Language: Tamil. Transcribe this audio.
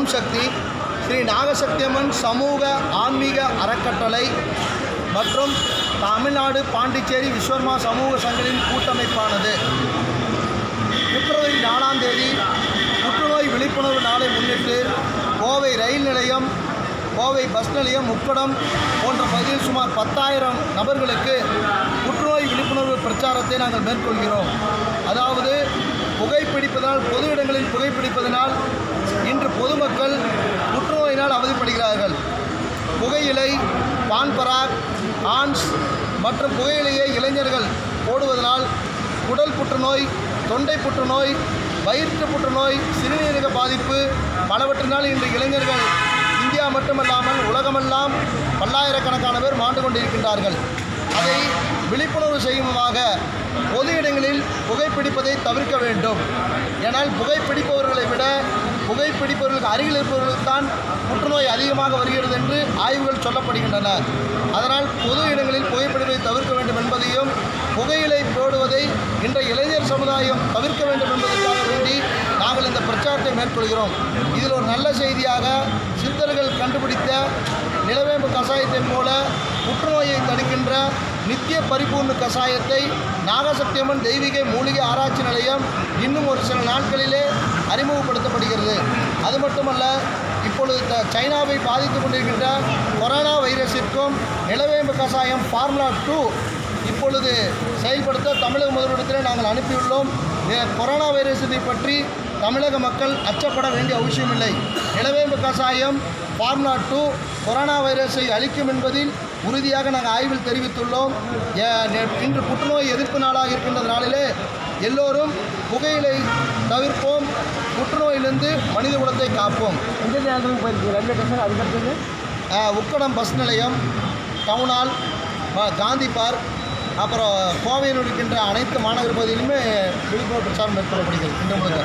ஓம் சக்தி. ஸ்ரீ நாகசக்தியம்மன் சமூக ஆன்மீக அறக்கட்டளை மற்றும் தமிழ்நாடு பாண்டிச்சேரி விஸ்வர்மா சமூக சங்கலின் கூட்டமைப்பானது. பிப்ரவரி நாலாம் தேதி புற்றுநோய் விழிப்புணர்வு நாளை முன்னிட்டு கோவை ரயில் நிலையம் கோவை பஸ் நிலையம் முக்கடம் போன்ற பகுதியில் சுமார் பத்தாயிரம் நபர்களுக்கு புற்றுநோய் விழிப்புணர்வு பிரச்சாரத்தை நாங்கள் மேற்கொள்கிறோம். அதாவது புகைப்பிடிப்பதால் பொது இடங்களில் புகையிலை பான்பராக் ஆன்ஸ் மற்றும் புகையிலையை இளைஞர்கள் போடுவதனால் குடல் புற்றுநோய் தொண்டை புற்றுநோய் வயிற்று புற்றுநோய் சிறுநீரக பாதிப்பு பலவற்றினால் இன்று இளைஞர்கள் இந்தியா மட்டுமல்லாமல் உலகமெல்லாம் பல்லாயிரக்கணக்கான பேர் மாண்டு கொண்டிருக்கின்றார்கள். அதை விழிப்புணர்வு செய்யுமாக பொது இடங்களில் புகைப்பிடிப்பதை தவிர்க்க வேண்டும். ஏனால் புகைப்பிடிப்பவர்களை விட புகைப்பிடிப்பவர்களுக்கு அருகில் இருப்பவர்களுக்கு தான் புற்றுநோய் அதிகமாக வருகிறது என்று ஆய்வுகள் சொல்லப்படுகின்றன. அதனால் பொது இடங்களில் புகைப்பிடிப்பை தவிர்க்க வேண்டும் என்பதையும் புகையிலை போடுவதை இன்றைய இளைஞர் சமுதாயம் தவிர்க்க வேண்டும் என்பதற்காக வேண்டி நாங்கள் இந்த பிரச்சாரத்தை மேற்கொள்கிறோம். இதில் ஒரு நல்ல செய்தியாக சித்தர்கள் கண்டுபிடித்த நிலவேம்பு கஷாயத்தின் போல புற்றுநோயை தடுக்கின்ற நித்திய பரிபூர்ண கஷாயத்தை நாகசத்தியம்மன் தெய்வீக மூலிகை ஆராய்ச்சி நிலையம் இன்னும் ஒரு சில நாட்களிலே அறிமுகப்படுத்தப்படுகிறது அது மட்டுமல்ல இப்பொழுது சைனாவை பாதித்து கொண்டிருக்கின்ற கொரோனா வைரஸிற்கும் நிலவேம்பு கஷாயம் ஃபார்முலா டூ இப்பொழுது செயல்படுத்த தமிழக முதலிடத்தில் நாங்கள் அனுப்பியுள்ளோம். ஏ- கொரோனா வைரஸை பற்றி தமிழக மக்கள் அச்சப்பட வேண்டிய அவசியமில்லை. நிலவேம்பு கஷாயம் ஃபார்முலா டூ கொரோனா வைரஸை அழிக்கும் என்பதில் உறுதியாக நாங்கள் ஆய்வில் தெரிவித்துள்ளோம். ஏ- இன்று புற்றுநோய் எதிர்ப்பு நாளாக இருக்கின்ற நாளிலே எல்லோரும் புகையிலை தவிர்ப்போம். புற்றுநோயிலிருந்து மனித குலத்தை காப்போம். எந்தெந்த இடத்துக்கு போயிருக்கீங்க. ரயில்வே ஸ்டேஷன் அதுக்கடுத்தது உக்கடம் பஸ் நிலையம் டவுன் ஹால் ப- காந்தி பார்க் அப்புறம் கோவையில் இருக்கின்ற அனைத்து மாநகர பகுதியிலுமே விழிப்புணர்வு பிரச்சாரம் மேற்கொள்ளப்படுகிறது. இன்று முழுக்க